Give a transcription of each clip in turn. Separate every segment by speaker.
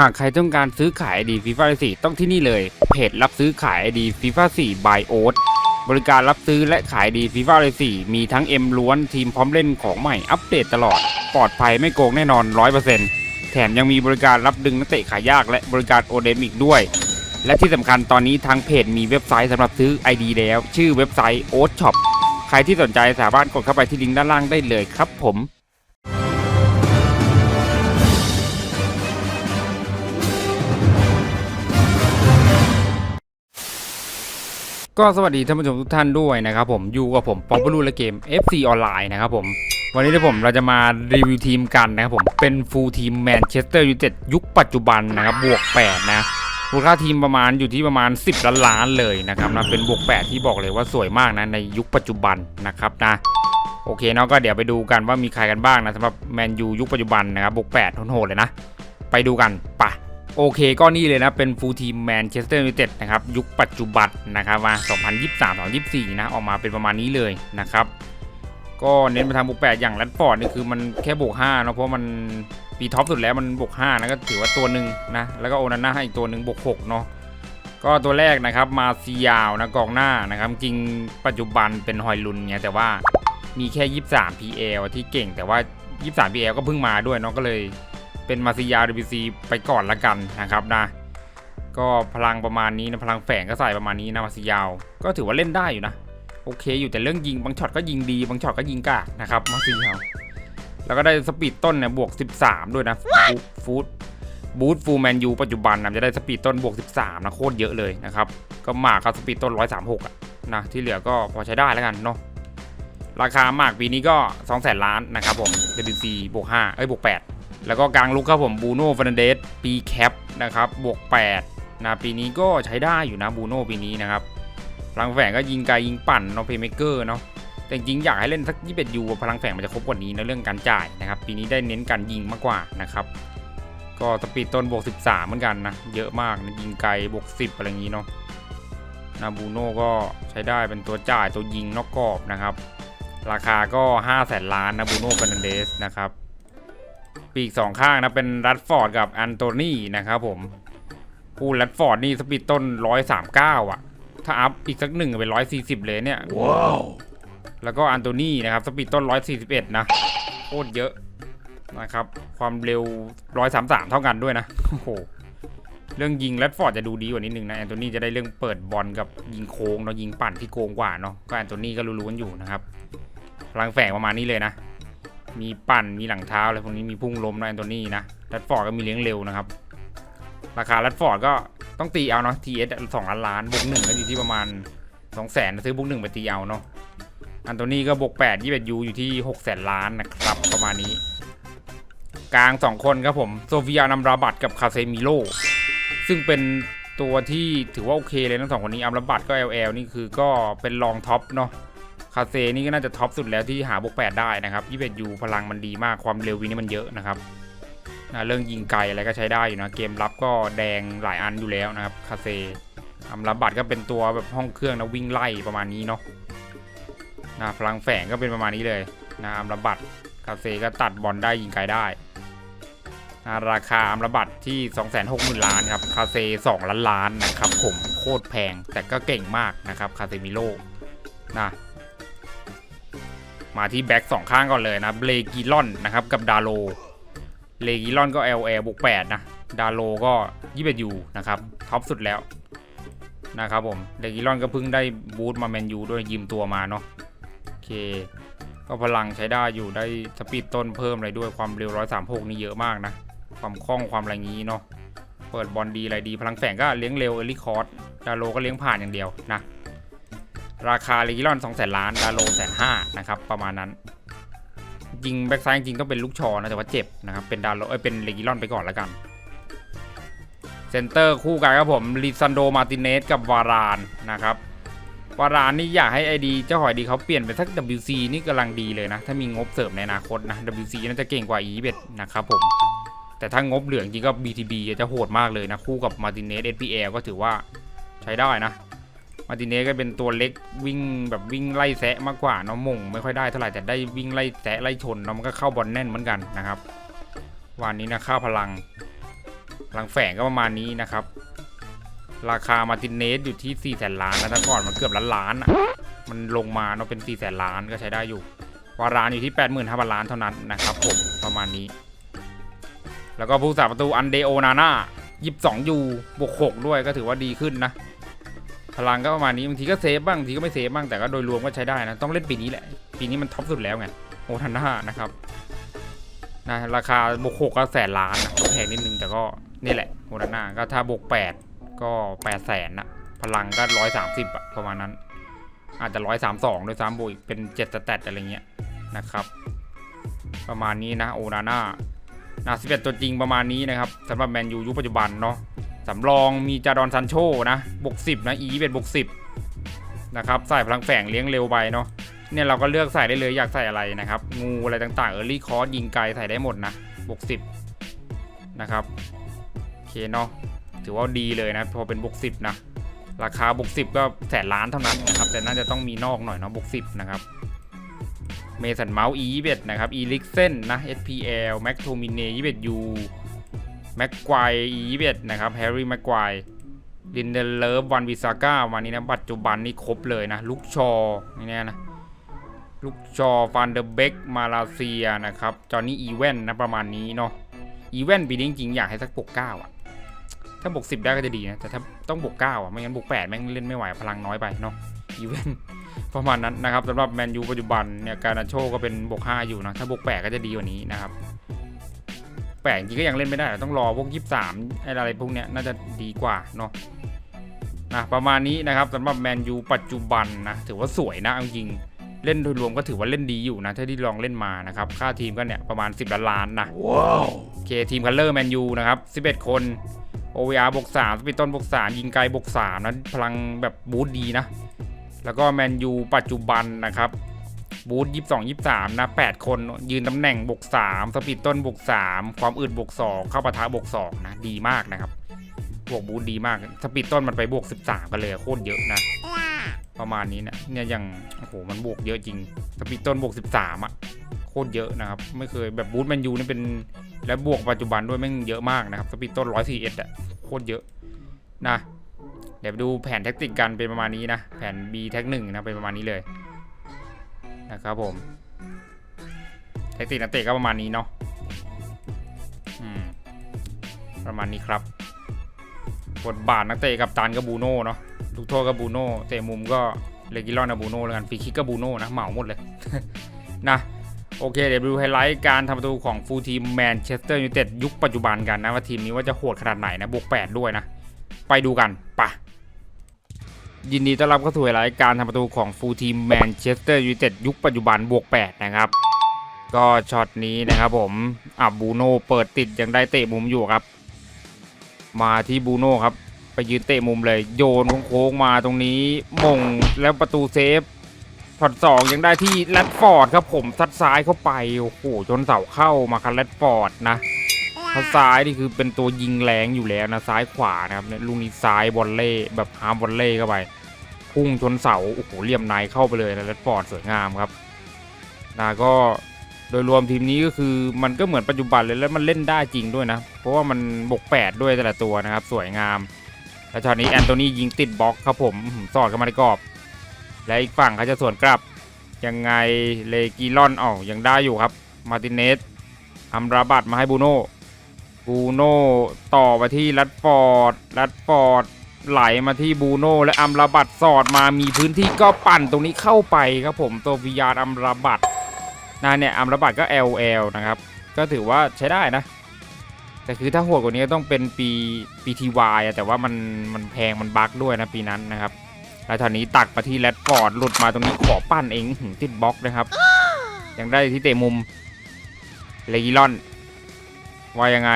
Speaker 1: หากใครต้องการซื้อขาย ID FIFA 4ต้องที่นี่เลย เพจรับซื้อขาย ID FIFA 4 by o a t บริการรับซื้อและขาย ID FIFA 4มีทั้ง M ล้วนทีมพร้อมเล่นของใหม่อัปเดตตลอด ปลอดภัยไม่โกงแน่นอน 100%แถมยังมีบริการรับดึงนักเตะขายยากและบริการโอเดมอีกด้วย และที่สำคัญตอนนี้ทางเพจมีเว็บไซต์สำหรับซื้อ ID แล้ว ชื่อเว็บไซต์ o a t Shop ใครที่สนใจสามารถกดเข้าไปที่ลิงก์ด้านล่างได้เลยครับผม ก็สวัสดีท่านผู้ชมทุกท่านด้วยนะครับผมอยู่กับผมปองปลูและเกม FC ออนไลน์นะครับผมวันนี้ที่ผมเราจะมารีวิวทีมกันนะครับผมเป็นฟูลทีมแมนเชสเตอร์ยูไนเต็ดยุคปัจจุบันนะครับบวก 8 นะมูลค่าทีมประมาณอยู่ที่ประมาณ 10 ล้านล้านเลยนะครับนะเป็นบวก 8 ที่บอกเลยว่าสวยมากนะในยุคปัจจุบันนะครับนะโอเคเนาะก็เดี๋ยวไปดูกันว่ามีใครกันบ้างนะสำหรับแมนยูยุคปัจจุบันนะครับบวก8โหดเลยนะ ไปดูกันไปะ โอเคก็นี่เลยนะเป็นฟูลทีมแมนเชสเตอร์ยูไนเต็ดนะครับยุคปัจจุบันนะครับว่า2023-2024 นะ ออกมาเป็นประมาณนี้เลยนะครับ ก็เน้นไปทางบวก8อย่างแรดฟอร์ดนี่คือมันแค่บวก5เนอะเพราะมันปีท็อปสุดแล้วมันบวก5นะก็ถือว่าตัวหนึ่งนะแล้วก็โอนาน่าอีกตัวหนึ่งบวก6เนาะก็ตัวแรกนะครับมาซียาวนะกองหน้านะครับจริงปัจจุบันเป็นฮอยลุนเนี่ยแต่ว่ามีแค่ 23 PL ที่เก่งแต่ว่า 23 PL ก็เพิ่งมาด้วยเนาะก็เลย เป็นมาซิยา WBC ไปก่อนละกันนะครับนะ ก็พลังประมาณนี้นะพลังแฝงก็ใส่ประมาณนี้นะมาซิยาว ก็ถือว่าเล่นได้อยู่นะโอเคอยู่แต่เรื่องยิงบางช็อตก็ยิงดีบางช็อตก็ยิงกากนะครับมาซิยาวแล้วก็ได้สปีดต้นเนี่ยบวก 13 ด้วยนะฟูดบูทฟูแมนยูปัจจุบันนะจะได้สปีดต้นบวก 13 นะโคตรเยอะเลยนะครับ ก็หมากก็สปีดต้น 136อะนะที่เหลือก็พอใช้ได้แล้วกันเนาะราคาหมากปีนี้ก็2แสนล้านนะครับผม WC บวก5เอ้ยบวก8 แล้วก็กลางลุกครับผมบูโน่ฟ r นเดสปีแคปนะครับบวก8นะปีนี้ก็ใช้ได้อยู่นะบูโน่ปีนี้นะครับพลังแฝงก็ยิงไกลยิงปั่นเนาะเพย์เมเกอร์เนาะแต่จริงอยากให้เล่นสักยี่สิบยูพลังแฝงมันจะครบกว่านี้ในะเรื่องการจ่ายนะครับปีนี้ได้เน้นการยิงมากกว่านะครับก็สปีดต้นบวก 13 เหมือนกันนะเยอะมากนะยิงไกลบวก 10 อะไรอย่างนี้เนาะนะบูโน่ก็ใช้ได้เป็นตัวจ่ายตัวยิงนอกกรอบนะครับ ราคาก็5แสนล้านนะบูโน่ฟ r นเดสนะครับ ปีกสองข้างนะเป็นรัดฟอร์ดกับอันโตนี่นะครับผมคู่รัดฟอร์ดนี่สปีดต้น139อะ ถ้าอัพอีกสักหนึ่งเป็น140เลยเนี่ย
Speaker 2: ว้าว
Speaker 1: แล้วก็อันโตนี่นะครับสปีดต้น141นะโคตรเยอะนะครับ ความเร็ว133เท่ากันด้วยนะโอ้โหเรื่องยิงแรดฟอร์ดจะดูดีกว่านิดนึงนะแอนโทนีจะได้เรื่องเปิดบอลกับยิงโค้งเนาะยิงปั่นที่โกงกว่าเนาะก็แอนโทนีก็รู้ๆกันอยู่นะครับพลังแฝงประมาณนี้เลยนะ มีปั่นมีหลังเท้าอะไรพวกนี้มีพุ่งล้มนะแอนโทนีนะแรดฟอร์ดก็มีเลี้ยงเร็วนะครับ ราคาแรดฟอร์ดก็ต้องตีเอาเนาะ TS สสองล้านล้านบวกหนึ่งก็อยู่ที่ประมาณสองแสนซื้อบวกหนึ่งไปตีเอาเนาะอันโตนี่ก็บวกแปดยี่สิบยูอยู่ที่หกแสนล้านนะครับประมาณนี้ กลางสองคนครับผมโซเฟียนัมราบัตกับคาเซมิโลซึ่งเป็นตัวที่ถือว่าโอเคเลยทั้งสองคนนี้อัมราบัตก็ LL นี่คือก็เป็นรองท็อปเนาะ คาเซนี่ก็น่าจะท็อปสุดแล้วที่หาบวก8ได้นะครับ21ยูพลังมันดีมากความเร็ววินี่มันเยอะนะครับนะเรื่องยิงไกลอะไรก็ใช้ได้อยู่นะเกมรับก็แดงหลายอันอยู่แล้วนะครับคาเซอัมราบัตก็เป็นตัวแบบห้องเครื่องนะวิ่งไล่ประมาณนี้เนาะนะพลังแฝงก็เป็นประมาณนี้เลยนะอัมราบัตคาเซก็ตัดบอลได้ยิงไกลได้นะราคาอัมราบัตที่ 260,000 ล้านครับคาเซ2ล้านล้านนะครับผมโคตรแพงแต่ก็เก่งมากนะครับคาเซมิโลนะ มาที่แบ็กสองข้างก่อนเลยนะเบลกิลอนนะครับกับดาโลเลกิลอนก็ LL บวก8นะดาโลก็21ยูนะครับท็อปสุดแล้วนะครับผมเลกิลอนก็เพิ่งได้บูทมาแมนยูด้วยยืมตัวมาเนาะโอเค ก็พลังใช้ได้อยู่ได้สปีดต้นเพิ่มอะไรด้วยความเร็ว136นี่เยอะมากนะ ความคล่องความอะไรงี้เนาะเปิดบอลดีอะไรดีพลังแฝงก็เลี้ยงเร็วเอลิคอร์ดดาโลก็เลี้ยงผ่านอย่างเดียวนะ ราคาเลกิลอน2 0 0 0 0ล้านดาโลแสนห้านะครับ ประมาณนั้นจริงแบ็กไซด์จริงต้องเป็นลูกชอนะแต่ว่าเจ็บนะครับ เป็นดาโลเอ้ยเป็นเลกิลอนไปก่อนแล้วกัน เซนเตอร์คู่กันครับผมลิซันโดมาติเนสกับวารานนะครับวารานนี่อยากให้ไอดีเจ้าหอยดีเขาเปลี่ยนเป็นสัก WC นี่กำลังดีเลยนะ ถ้ามีงบเสริมในอนาคตนะ WC น่าจะเก่งกว่า e ีเนะครับผม แต่ถ้างบเหลืองจริงก็ BTB จะโหดมากเลยนะ คู่กับมาติเนส SPL ก็ถือว่าใช้ได้นะ มาติเนสก็เป็นตัวเล็กวิ่งแบบวิ่งไล่แซะมากกว่าเนาะมงไม่ค่อยได้เท่าไหร่แต่ได้วิ่งไล่แซะไล่ชนเนาะมันก็เข้าบอลแน่นเหมือนกันนะครับวันนี้นะค่าพลังพลังแฝงก็ประมาณนี้นะครับ ราคามาตินเนสอยู่ที่4ี่แสนล้านนะถ้าก่อนมันเกือบล้านล้านอะมันลงมาเนาะเป็น4ี่แสนล้านก็ใช้ได้อยู่วารานอยู่ที่8 5 0 0 0ล้านเท่านั้นนะครับผมประมาณนี้ แล้วก็ผู้สาประตูอันเดโอนาน่า22ยูบวก6ด้วยก็ถือว่าดีขึ้นนะ พลังก็ประมาณนี้บางทีก็เซฟบ้างบางทีก็ไม่เซฟบ้างแต่ก็โดยรวมก็ใช้ได้นะ ต้องเล่นปีนี้แหละ ปีนี้มันท็อปสุดแล้วไงโอทาน่านะครับนะราคาบวกหกก็แสนล้านนะแพงนิดนึงแต่ก็นี่แหละโอทาน่าก็ถ้าบวกแปดก็แปดแสนนะพลังก็ร้อยสามสิบอะประมาณนั้น อาจจะร้อยสามสองโดยซ้ำบวกเป็นเจ็ดสแตทอะไรเงี้ยนะครับ ประมาณนี้นะโอนาน่านาสิบเอ็ดตัวจริงประมาณนี้นะครับสำหรับแมนยูยุคปัจจุบันเนาะ สำรองมีจาดอนซันโชนะบวกสิบนะ อีเป็นบวกสิบนะครับ ใส่พลังแฝงเลี้ยงเร็วไปเนาะเนี่ยเราก็เลือกใส่ได้เลยอยากใส่อะไรนะครับ งูอะไรต่างๆเออร์ลี่คอร์สยิงไกลใส่ได้หมดนะบวกสิบนะครับ โอเคเนาะถือว่าดีเลยนะ พอเป็นบวกสิบนะ ราคาบวกสิบก็แสนล้านเท่านั้นนะครับ แต่น่าจะต้องมีนอกหน่อยเนาะบวกสิบนะครับเมสันเมาส์อีเบ็ดนะครับอีลิกเซนนะ SPL แม็กโทมินเนยี่เบ็ดยู แม็กควายอีเบ็ดนะครับแฮร์รี่แม็กควายลินเดเลฟวันวิซาก้าวันนี้นะปัจจุบันนี่ครบเลยนะลูกชอนี่น่นะลูกชอฟันเดอร์เบกมาลาเซียนะครับจอห์นนี่อีเวนนะประมาณนี้เนาะอีเวนปีนี้จริงๆอยากให้สักบวกเก้าอะถ้าบวกสิบได้ก็จะดีนะแต่ถ้าต้องบวกเก้าอะไม่งั้นบวกแปดแม่งเล่นไม่ไหวพลังน้อยไปเนาะอีเวนประมาณนั้นนะครับสำหรับแมนยูปัจจุบันเนี่ยการนาโชก็เป็นบวกห้าอยู่นะถ้าบวกแปดก็จะดีกว่านี้นะครับ แปลกจริงก็ยังเล่นไม่ได้ ต้องรอพวกยี่สามอะไรพวกเนี้ยน่าจะดีกว่าเนาะนะประมาณนี้นะครับสำหรับแมนยูปัจจุบันนะถือว่าสวยนะเอาจริงเล่นโดยรวมก็ถือว่าเล่นดีอยู่นะถ้าที่ลองเล่นมานะครับค่าทีมก็เนี่ยประมาณ 10ล้านล้านนะว้าวโอเคทีมคัลเลอร์แมนยูนะครับ11 คน OVR บวก3สปิตต้นบวก3ยิงไกลบวก3นะพลังแบบบูทดีนะ แล้วก็แมนยูปัจจุบันนะครับ บูธยี่สิบสองยี่สามนะแปดคนยืนตำแหน่งบวกสามสปีดต้นบวกสามความอึดบวกสองเข้าปะทะบวกสองนะดีมากนะครับบวกบูธดีมากสปีดต้นมันไปบวกสิบสามกันเลยโคตรเยอะนะประมาณนี้นะเนี่ยอย่างโอ้โหมันบวกเยอะจริงสปีดต้นบวกสิบสามอะโคตรเยอะนะครับไม่เคยแบบบูธแมนยูนี่เป็นและบวกปัจจุบันด้วยแม่งเยอะมากนะครับสปีดต้นร้อยสี่เอ็ดอะโคตรเยอะนะเดี๋ยวดูแผนแท็กติกกันเป็นประมาณนี้นะ แผน B แท็กหนึ่งนะเป็นประมาณนี้เลย นะครับผมแท็กติกนักเตะก็ประมาณนี้เนาะประมาณนี้ครับบทบาทนักเตะกับตันกับบูโน่เนาะลูกโทษกับบูโน่เตะมุมก็เลกิลอนกับบูโน่แล้วกันฟรีคิกกับบูโน่นะเหมาหมดเลยนะโอเคเดี๋ยวดูไฮไลท์การทำประตูของฟูลทีมแมนเชสเตอร์ยูไนเต็ดยุคปัจจุบันกันนะ ว่าทีมนี้ว่าจะโหดขนาดไหนนะบวกแปดด้วยนะ ไปดูกันปะ ยินดีต้อนรับเข้าสู่รายการทำประตูของฟูลทีมแมนเชสเตอร์ยูไนเต็ดยุคปัจจุบันบวก 8 นะครับ ก็ช็อตนี้นะครับผมอะบูโน่เปิดติดยังได้เตะมุมอยู่ครับ มาที่บูโน่ครับ ไปยืนเตะมุมเลย โยนโค้งมาตรงนี้มงแล้วประตูเซฟช็อตสองยังได้ที่แรดฟอร์ดครับผมซัดซ้ายเข้าไปโอ้โหจนเสาเข้ามาคันแรดฟอร์ดนะ ถ้าซ้ายนี่คือเป็นตัวยิงแรงอยู่แล้วนะซ้ายขวานะครับเนี่ยลูกนี้ซ้ายบอลเล่แบบฮาร์มบอลเล่เข้าไปพุ่งชนเสาโอ้โหเหลี่ยมในเข้าไปเลยนะแรดฟอร์ดสวยงามครับนะก็โดยรวมทีมนี้ก็คือมันก็เหมือนปัจจุบันเลยแล้วมันเล่นได้จริงด้วยนะ เพราะว่ามันบกแปดด้วยแต่ละตัวนะครับ สวยงามแล้วช็อตนี้แอนโทนียิงติดบล็อกครับผมสอดเข้ามาในกรอบ และอีกฝั่งเขาจะสวนกลับยังไงเลกิลอนอ๋อยังได้อยู่ครับ มาร์ติเนสอัมราบัตมาให้บูโน่ บูโน่ต่อไปที่รัดฟอร์ดรัดฟอร์ดไหลมาที่บูโน่และอัมราบัตสอดมามีพื้นที่ก็ปั่นตรงนี้เข้าไปครับผมตัววิยาร์อัมราบัตนะเนี่ยอัมราบัตก็ LL นะครับ ก็ถือว่าใช้ได้นะ แต่คือถ้าโหดกว่านี้ก็ต้องเป็นปีปีทีวายแต่ว่ามันมันแพงมันบั๊กด้วยนะปีนั้นนะครับแล้วตอนนี้ตักมาที่แรดฟอร์ดหลุดมาตรงนี้ขอปั้นเองอื้อหือติดบล็อกนะครับ ยังได้ที่เตะมุมเลกิลอน ว่ายังไง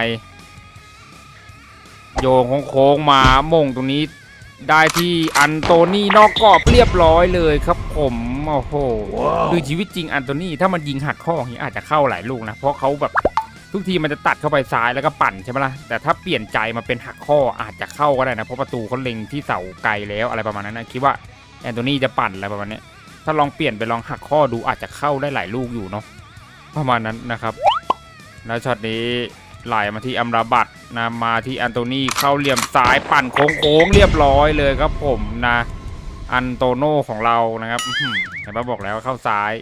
Speaker 1: โยงโค้งๆมาโมงตรงนี้ได้ที่อันโตนี่นอกกรอบเรียบร้อยเลยครับผมโอ้โหคือชีวิตจริงอันโตนี่ถ้ามันยิงหักข้ออย่างนี้อาจจะเข้าหลายลูกนะ เพราะเขาแบบทุกทีมันจะตัดเข้าไปซ้ายแล้วก็ปั่นใช่ไหมล่ะแต่ถ้าเปลี่ยนใจมาเป็นหักข้ออาจจะเข้าก็ได้นะ เพราะประตูเขาเล็งที่เสาไกลแล้วอะไรประมาณนั้นนะคิดว่าแอนโตนี่จะปั่นอะไรประมาณเนี้ยถ้าลองเปลี่ยนไปลองหักข้อดูอาจจะเข้าได้หลายลูกอยู่เนาะประมาณนั้นนะครับแล้วช็อตนี้ ไหลมาที่อัมราบัตนะมาที่อันโตนีเข้าเหลี่ยมซ้ายปั่นโค้งๆเรียบร้อยเลยครับผมนะอันโตโน่ของเรานะครับเห็นปะบอกแล้วเข้าซ้าย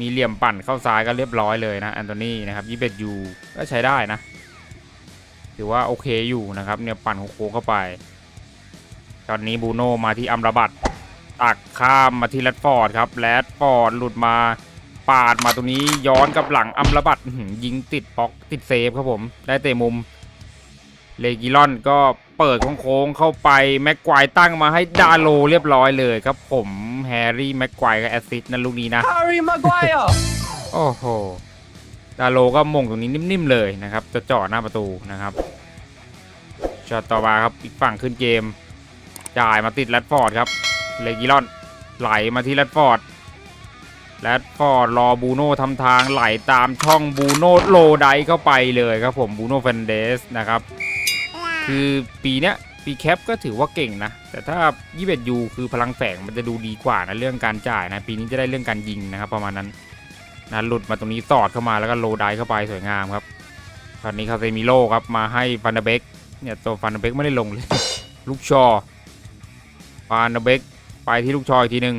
Speaker 1: มีเหลี่ยมปั่นเข้าซ้ายก็เรียบร้อยเลยนะอันโตนีนะครับยี่สิบยูก็ใช้ได้นะถือว่าโอเคอยู่นะครับเนี่ยปั่นโค้งเข้าไป ตอนนี้บูโน่มาที่อัมราบัตตักข้ามมาที่แรดฟอร์ดครับแรดฟอร์ดหลุดมา ปาดมาตรงนี้ย้อนกับหลังอัมราบัตอื้อหือยิงติดป๊อกติดเซฟครับผม ได้เตะมุม เลกิลอนก็เปิดโค้งๆเข้าไป แม็กควายตั้งมาให้ดาโลเรียบร้อยเลยครับผมแฮร์รี่แม็กควายกับแอสซิสต์นั่นลูกนี้นะ
Speaker 2: Harry Maguire
Speaker 1: โอ้โหดาโลก็มงตรงนี้นิ่มๆเลยนะครับจะเจาะหน้าประตูนะครับช็อตต่อมาครับอีกฝั่งขึ้นเกม จ่ายมาติดแรดฟอร์ดครับเลกิลอนไหลมาที่แรดฟอร์ด แรดฟอร์ดรอบูโน่ทำทางไหลตามช่องบูโน่โลไดเข้าไปเลยครับผมบูโน่เฟนเดสนะครับ คือปีเนี้ยปีแคปก็ถือว่าเก่งนะ แต่ถ้า 21ยูคือพลังแฝงมันจะดูดีกว่านะเรื่องการจ่ายนะ ปีนี้จะได้เรื่องการยิงนะครับประมาณนั้นนะหลุดมาตรงนี้สอดเข้ามาแล้วก็โลไดเข้าไปสวยงามครับตอนนี้คาเซมิโลครับมาให้ฟันเดเบกเนี่ยตัวฟันเดเบกไม่ได้ลงเลย ลูกชอฟันเดเบกไปที่ลูกชออีกทีหนึ่ง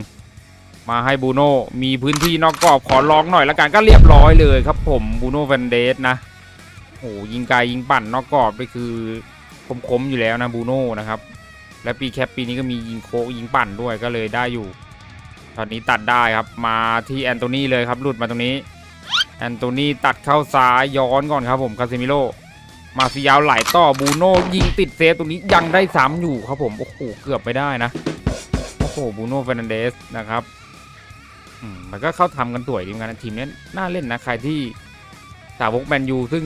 Speaker 1: มาให้บูโน่มีพื้นที่นอกกรอบขอลองหน่อยละกันก็เรียบร้อยเลยครับผมบูโน่แฟนเดสนะโอ้ยิงไกลยิงปั่นนอกกรอบไปคือคมๆอยู่แล้วนะบูโน่นะครับและปีแคปปีนี้ก็มียิงโคยิงปั่นด้วยก็เลยได้อยู่ ตอนนี้ตัดได้ครับมาที่แอนโทนีเลยครับหลุดมาตรงนี้แอนโทนีตัดเข้าซ้ายย้อนก่อนครับผมคาซิมิโลมาซิยาวไหลต่อบูโน่ยิงติดเซฟตรงนี้ยังได้ซ้ำอยู่ครับผมโอ้โหเกือบไม่ได้นะโอ้โหบูโน่เฟรนันเดสนะครับ มันก็เข้าทำกันสวยดีเหมือนกันนะทีมนี้น่าเล่นนะ ใครที่สาวกแมนยูซึ่ง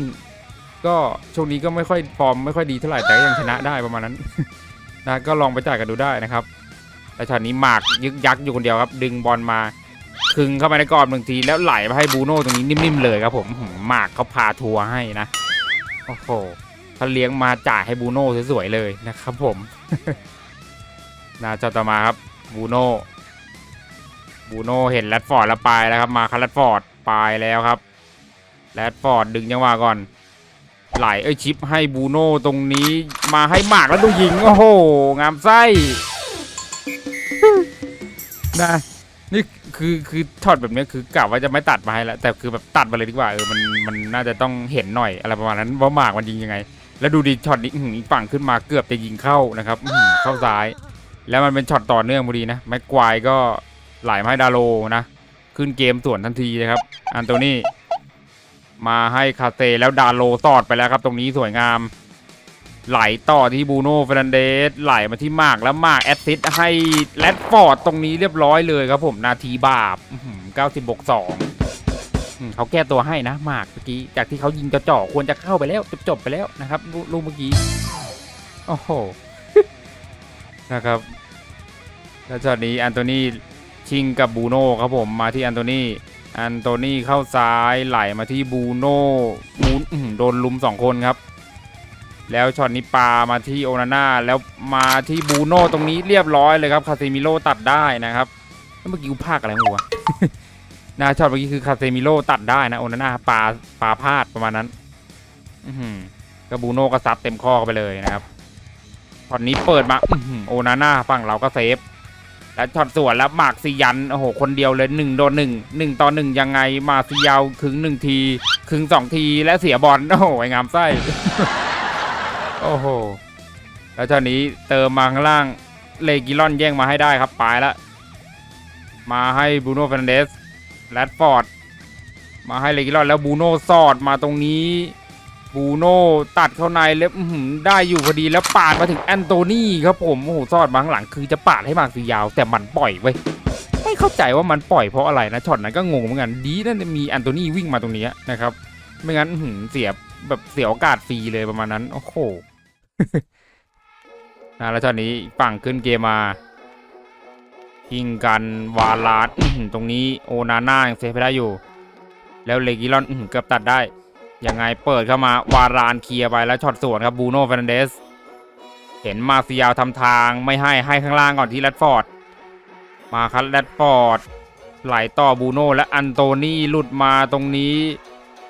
Speaker 1: ก็ช่วงนี้ก็ไม่ค่อยฟอร์มไม่ค่อยดีเท่าไหร่แต่ก็ยังชนะได้ประมาณนั้นนะก็ลองไปจ่ายกันดูได้นะครับแต่ช็อตนี้หมากยึกยักอยู่คนเดียวครับ ดึงบอลมาคึงเข้าไปในกรอบหนึ่งทีแล้วไหลมาให้บูโน่ตรงนี้นิ่มๆเลยครับผมหมากเขาพาทัวร์ให้นะโอ้โหเขาเลี้ยงมาจ่ายให้บูโน่สวยๆเลยนะครับผมนาจอต่อมาครับบูโน่ บูโน่เห็นแรดฟอร์ดแล้วไปแล้วครับมาคัแรดฟอร์ดไปแล้วครับแรดฟอร์ดดึงจังหวะก่อนไหลเอ้ยชิปให้บูโน่ตรงนี้มาให้หมากแล้วดูยิงโอ้โหงามไส้นะนี่คือคือช็อตแบบนี้คือกะว่าจะไม่ตัดมาให้แล้วแต่คือแบบตัดมาเลยดีกว่าเออมันมันน่าจะต้องเห็นหน่อยอะไรประมาณนั้นว่าหมากมันยิงยังไง แล้วดูดิช็อตนี้อีกฝั่งขึ้นมาเกือบจะยิงเข้านะครับอื้อหือเข้าซ้าย แล้วมันเป็นช็อตต่อเนื่องพอดีนะแม็กควายก็ ไหลมาให้ดาโลนะ ขึ้นเกมส่วนทันทีนะครับอันโตนี่มาให้คาเตแล้วดาโลตอดไปแล้วครับตรงนี้สวยงาม ไหลต่อที่บูโน่เฟรนันเดสไหลมาที่มากแล้วมากแอสซิสให้แรดฟอร์ดตรงนี้เรียบร้อยเลยครับผมนาทีบาปเก้าสิบบวกสองเขาแก้ตัวให้นะมากเมื่อกี้จากที่เขายิงจะเจาะควรจะเข้าไปแล้วจบจบไปแล้วนะครับลูกเมื่อกี้โอ้โหนะครับแล้วช็อตนี้อันโตนี ชิงกับบูโน่ครับผมมาที่อันโตนีอันโตนีเข้าซ้ายไหลมาที่บูโน่มูนโดนลุมสองคนครับ แล้วช็อตนี้ปามาที่โอนาน่าแล้วมาที่บูโน่ตรงนี้เรียบร้อยเลยครับคาเซมิโลตัดได้นะครับเมื่อกี้กูพากอะไรหัวนะช็อตเมื่อกี้คือคาเซมิโลตัดได้นะโอนาน่าปาปาพลาดประมาณนั้นอืก็บูโน่ก็ซัดเต็มข้อไปเลยนะครับช็อตนี้เปิดมาอโอนาน่าฝั่งเราก็เซฟ แล้วช็อตสวนแล้วหมากซียันโอ้โหคนเดียวเลยหนึ่งโดนหนึ่งหนึ่งต่อหนึ่งยังไงมาซียาวคึงหนึ่งทีคึงสองทีและเสียบอลโอ้โหงามไส้โอ้โหแล้วเท่านี้เติมมาข้างล่างเลกิลอนแย่งมาให้ได้ครับปลายล้วมาให้บูโน่เฟรนเดสแรดฟอร์ดมาให้เลกิลอนแล้วบูโน่สอดมาตรงนี้ บูโน่ตัดเข้าในแล้วได้อยู่พอดีแล้วปาดมาถึงแอนโตนี่ครับผมโอ้โหสอดมาข้างหลังคือจะปาดให้มากสียาวแต่มันปล่อยไว้ไม่เข้าใจว่ามันปล่อยเพราะอะไรนะช็อตนั้นก็งงเหมือนกันดีนั่นมีแอนโตนี่วิ่งมาตรงนี้นะครับไม่งั้นเสียแบบเสียโอกาสฟรีเลยประมาณนั้นโอ้โหนะแล้วช็อตนี้ฝั่งขึ้นเกมมายิงกันวาลาดตรงนี้โอนาน่ายังเซฟไปได้อยู่ แล้วเลกิลอนเกือบตัดได้ ยังไงเปิดเข้ามาวารานเคลียร์ไปแล้วช็อตสวนครับบูโน่เฟรนเดส เห็นมาซิยาวทำทางไม่ให้ให้ข้างล่างก่อนที่แรดฟอร์ด มาคัดแรดฟอร์ดไหลต่อบูโน่และอันโตนี่หลุดมาตรงนี้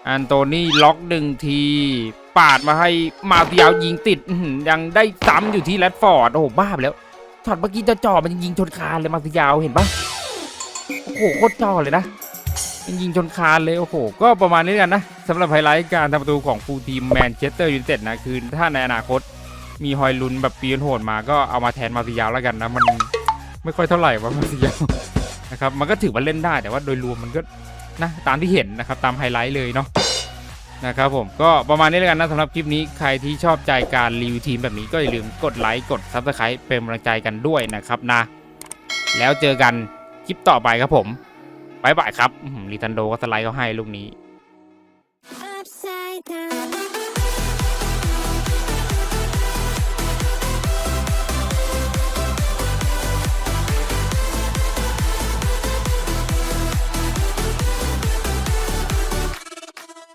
Speaker 1: อันโตนี่ล็อกหนึ่งที ปาดมาให้มาเตียาวยิงติดยังได้ซ้ำอยู่ที่แรดฟอร์ดโอ้โหบ้าไปแล้วช็อตเมื่อกี้จะจ่อมันยิงชนคานเลยมาเตียาวเห็นปะโอ้โหโคตรจ่อเลยนะ ยิงชนคานเลย โอ้โห ก็ประมาณนี้กันนะสำหรับไฮไลท์การทำประตูของฟูลทีมแมนเชสเตอร์ยูไนเต็ดนะ คือถ้าในอนาคตมีฮอยลุนแบบปีนโหดมาก็เอามาแทนมาติยาวแล้วกันนะ มันไม่ค่อยเท่าไหร่ว่ามาติยาวนะครับมันก็ถือว่าเล่นได้แต่ว่าโดยรวมมันก็นะตามที่เห็นนะครับตามไฮไลท์เลยเนาะนะครับผมก็ประมาณนี้แล้วกันนะสำหรับคลิปนี้ใครที่ชอบใจการรีวิวทีมแบบนี้ก็อย่าลืมกดไลค์กดซับสไคร b ์เป็นกำลังใจกันด้วยนะครับนะ แล้วเจอกันคลิปต่อไปครับผม บายบายครับลีทันโดก็สไลด์เขาให้ลูกนี้